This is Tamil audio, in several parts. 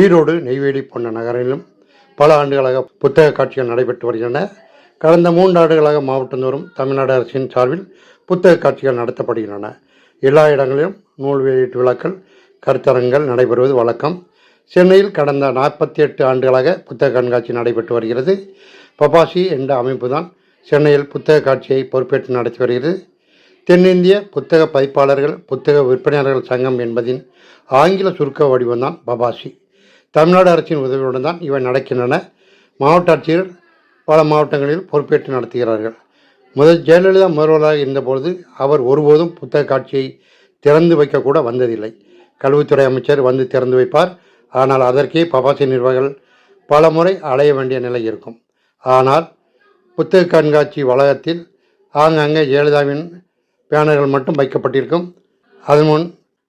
ஈரோடு நெய்வேலி போன்ற நகரிலும் பல ஆண்டுகளாக புத்தக காட்சிகள் நடைபெற்று வருகின்றன. கடந்த மூன்று ஆண்டுகளாக மாவட்டந்தோறும் தமிழ்நாடு அரசின் சார்பில் புத்தக காட்சிகள் நடத்தப்படுகின்றன. எல்லா இடங்களிலும் நூல் வெளியீட்டு விழாக்கள் கருத்தரங்குகள் நடைபெறுவது வழக்கம். சென்னையில் கடந்த நாற்பத்தி எட்டு ஆண்டுகளாக புத்தக கண்காட்சி நடைபெற்று வருகிறது. பபாசி என்ற அமைப்பு தான் சென்னையில் புத்தக காட்சியை பொறுப்பேற்று நடத்தி வருகிறது. தென்னிந்திய புத்தக பதிப்பாளர்கள் புத்தக விற்பனையாளர்கள் சங்கம் என்பதின் ஆங்கில சுருக்க வடிவம்தான் பபாசி தமிழ்நாடு அரசின் உதவியுடன் தான் இவை நடக்கின்றன. மாவட்ட ஆட்சியர் பல மாவட்டங்களில் பொறுப்பேற்று நடத்துகிறார்கள். முதல் ஜெயலலிதா முதல்வராக இருந்தபொழுது அவர் ஒருபோதும் புத்தக காட்சியை திறந்து வைக்கக்கூட வந்ததில்லை. கல்வித்துறை அமைச்சர் வந்து திறந்து வைப்பார். ஆனால் அதற்கே பபாசி நிர்வாகிகள் பல முறை அலைய வேண்டிய நிலை இருக்கும். ஆனால் புத்தக கண்காட்சி வளாகத்தில் ஆங்காங்கே ஜெயலலிதாவின் பேனர்கள் மட்டும் வைக்கப்பட்டிருக்கும். அதன் முன்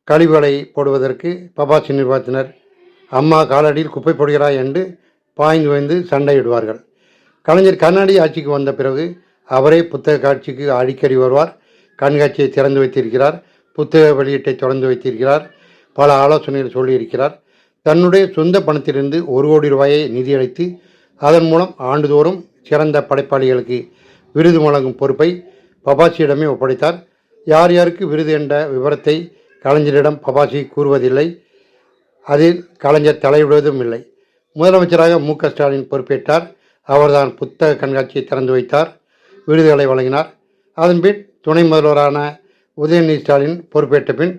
கழிவுகளை போடுவதற்கு பபாசி நிர்வாகத்தினர் அம்மா காலடியில் குப்பை போடுகிறாய் என்று பாய்ந்து வந்து சண்டையிடுவார்கள். கலைஞர் கண்ணாடி ஆட்சிக்கு வந்த பிறகு அவரே புத்தக காட்சிக்கு அடிக்கடி வருவார். கண்காட்சியை திறந்து வைத்திருக்கிறார். புத்தக வெளியீட்டை தொடர்ந்து வைத்திருக்கிறார். பல ஆலோசனைகள் சொல்லியிருக்கிறார். தன்னுடைய சொந்த பணத்திலிருந்து ஒரு கோடி ரூபாயை நிதியளித்து அதன் மூலம் ஆண்டுதோறும் சிறந்த படைப்பாளிகளுக்கு விருது வழங்கும் பொறுப்பை பபாசியிடமே ஒப்படைத்தார். யார் யாருக்கு விருது என்ற விவரத்தை கலைஞரிடம் பபாசி கூறுவதில்லை. அதில் கலைஞர் தலையிடுவதும் இல்லை. முதலமைச்சராக மு க ஸ்டாலின் பொறுப்பேற்றார். அவர்தான் புத்தக கண்காட்சியை திறந்து வைத்தார். விருதுகளை வழங்கினார். அதன்பின் துணை முதல்வரான உதயநிதி ஸ்டாலின் பொறுப்பேற்ற பின்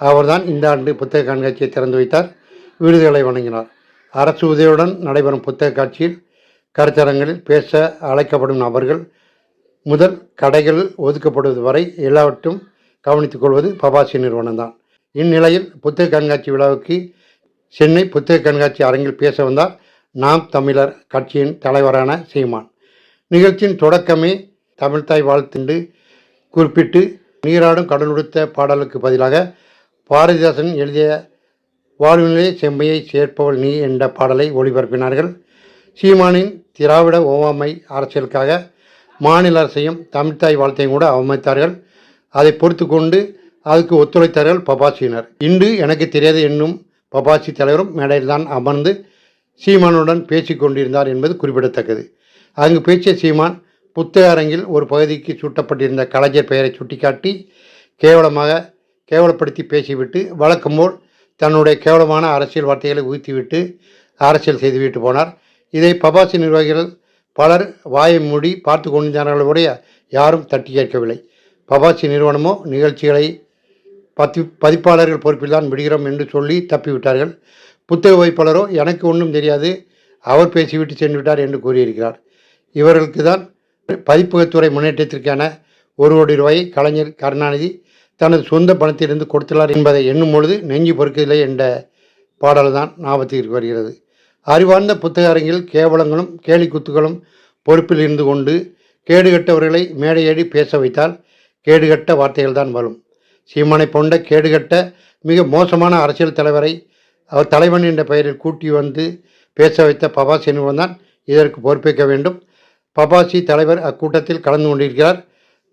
அவர்தான் இந்த ஆண்டு புத்தக கண்காட்சியை திறந்து வைத்தார். விருதுகளை வழங்கினார். அரசு உதவியுடன் நடைபெறும் புத்தக காட்சியில் கருத்தரங்களில் பேச அழைக்கப்படும் நபர்கள் முதல் கடைகள் ஒதுக்கப்படுவது வரை எல்லாவற்றும் கவனித்துக் கொள்வது பபாசி நிறுவனம்தான். இந்நிலையில் புத்தக கண்காட்சி விழாவுக்கு சென்னை புத்தக கண்காட்சி அரங்கில் பேச வந்தார் நாம் தமிழர் கட்சியின் தலைவரான சீமான். நிகழ்ச்சியின் தொடக்கமே தமிழ்தாய் வாழ்த்துண்டு குறிப்பிட்டு நீராடும் கடலுடுத்த பாடலுக்கு பதிலாக பாரதிதாசன் எழுதிய வாழ்விலே செம்மையை சேர்ப்பவள் நீ என்ற பாடலை ஒளிபரப்பினார்கள். சீமானின் திராவிட ஓவாமை அரசியலுக்காக மாநில அரசையும் தமிழ்தாய் வாழ்த்தையும் கூட அவமதித்தார்கள். அதை பொறுத்து கொண்டு அதுக்கு ஒத்துழைத்தார்கள் பபாசியினர் இன்று எனக்கு தெரியாது என்னும் பபாசி தலைவரும் மேடையில்தான் அமர்ந்து சீமானுடன் பேசி கொண்டிருந்தார் என்பது குறிப்பிடத்தக்கது. அங்கு பேசிய சீமான் புத்தக அரங்கில் ஒரு பகுதிக்கு சூட்டப்பட்டிருந்த கலைஞர் பெயரை சுட்டிக்காட்டி கேவலமாக கேவலப்படுத்தி பேசிவிட்டு வழக்கம்போல் தன்னுடைய கேவலமான அரசியல் வார்த்தைகளை ஊற்றிவிட்டு அரசியல் செய்துவிட்டு போனார். இதை பபாசி நிர்வாகிகள் பலர் வாயை மூடி பார்த்து கொண்டிருந்தார்களே யாரும் தட்டி கேட்கவில்லை. பபாசி நிறுவனமோ நிகழ்ச்சிகளை பத்தி பதிப்பாளர்கள் பொறுப்பில்தான் விடுகிறோம் என்று சொல்லி தப்பிவிட்டார்கள். புத்தக வைப்பாளரோ எனக்கு ஒன்றும் தெரியாது. அவர் பேசிவிட்டு சென்று விட்டார் என்று கூறியிருக்கிறார். இவர்களுக்கு தான் பதிப்பகத்துறை முன்னேற்றத்திற்கான ஒரு கோடி ரூபாயை கலைஞர் கருணாநிதி தனது சொந்த பணத்திலிருந்து கொடுத்துள்ளார் என்பதை எண்ணும் பொழுது நெஞ்சு பொறுக்கவில்லை என்ற பாடல் தான் ஞாபகத்திற்கு வருகிறது. அறிவார்ந்த புத்தக அரங்கில் கேவலங்களும் கேலிக்குத்துகளும் பொறுப்பில் இருந்து கொண்டு கேடுகட்டவர்களை மேடையேடி பேச வைத்தால் கேடுகட்ட வார்த்தைகள் தான் வரும். சீமானை போன்ற கேடுகட்ட மிக மோசமான அரசியல் தலைவரை அவர் தலைவன் என்ற பெயரில் கூட்டி வந்து பேச வைத்த பபாசி என்பவன் தான் இதற்கு பொறுப்பேற்க வேண்டும். பபாசி தலைவர் அக்கூட்டத்தில் கலந்து கொண்டிருக்கிறார்.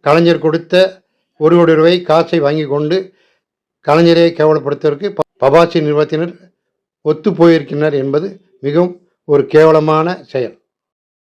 கலைஞர் கொடுத்த ஒரு கோடி ரூபாய் காசை வாங்கி கொண்டு கலைஞரை கேவலப்படுத்துவதற்கு பபாசி நிறுவனத்தினர் ஒத்து போயிருக்கின்றனர் என்பது மிகவும் ஒரு கேவலமான செயல்.